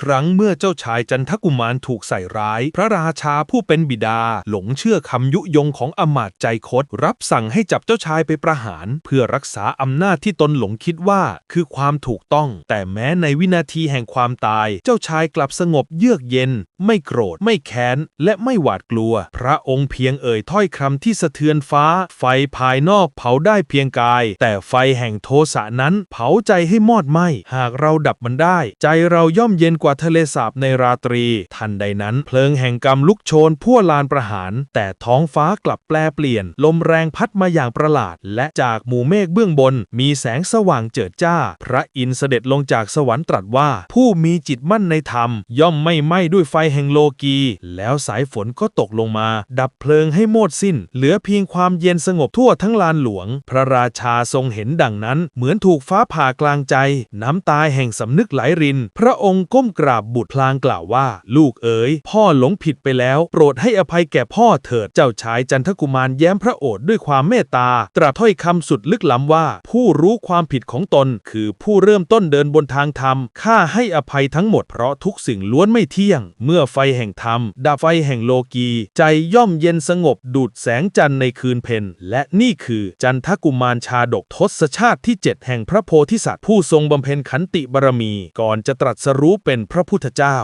ครั้งเมื่อเจ้าชายจันทกุมารถูกใส่ร้าย พระราชาผู้เป็นบิดา หลงเชื่อคำยุยงของอมาตย์ใจคดรับสั่งให้จับเจ้าชายไปประหาร เพื่อรักษาอำนาจที่ตนหลงคิดว่า คือความถูกต้อง แต่แม้ในวินาทีแห่งความตาย เจ้าชายกลับสงบเยือกเย็น ไม่โกรธไม่แค้น และไม่หวาดกลัว พระองค์เพียงเอ่ยถ้อยคำที่สะเทือนฟ้า ไฟภายนอกเผาได้เพียงกาย แต่ไฟแห่งโทสะนั้นเผาใจให้มอดไหม้หากเราดับมันได้ ใจเราย่อมเย็นกว่าว่าทะเลสาบในราตรี ทันใดนั้นเพลิงแห่งกรรมลุกโชนพั่วลานประหาร แต่ท้องฟ้ากลับแปลเปลี่ยน ลมแรงพัดมาอย่างประหลาด และจากหมู่เมฆเบื้องบน มีแสงสว่างเจิดจ้า พระอินทร์เสด็จลงจากสวรรค์ตรัสว่า ผู้มีจิตมั่นในธรรม ย่อมไม่ไหม้ด้วยไฟแห่งโลกี แล้วสายฝนก็ตกลงมา ดับเพลิงให้หมดสิ้น เหลือเพียงความเย็นสงบทั่วทั้งลานหลวง พระราชาทรงเห็นดังนั้น เหมือนถูกฟ้าผ่ากลางใจ น้ำตาแห่งสำนึกไหลริน พระองค์ก้มกราบบุตรพลางกล่าวว่า ลูกเอ๋ย พ่อหลงผิดไปแล้ว โปรดให้อภัยแก่พ่อเถิด เจ้าชายจันทกุมารแย้มพระโอษฐ์ด้วยความเมตตา ตรัสถ้อยคำสุดลึกล้ำว่า ผู้รู้ความผิดของตน คือผู้เริ่มต้นเดินบนทางธรรม ข้าให้อภัยทั้งหมดเพราะทุกสิ่งล้วนไม่เที่ยง เมื่อไฟแห่งธรรมดับไฟแห่งโลกี ใจย่อมเย็นสงบดูดแสงจันทร์ในคืนเพ็ญและนี่คือจันทกุมารชาดกทศชาติที่ 7 แห่งพระโพธิสัตว์ผู้ทรงบำเพ็ญขันติบารมี ก่อนจะตรัสรู้เป็นพระพุทธเจ้า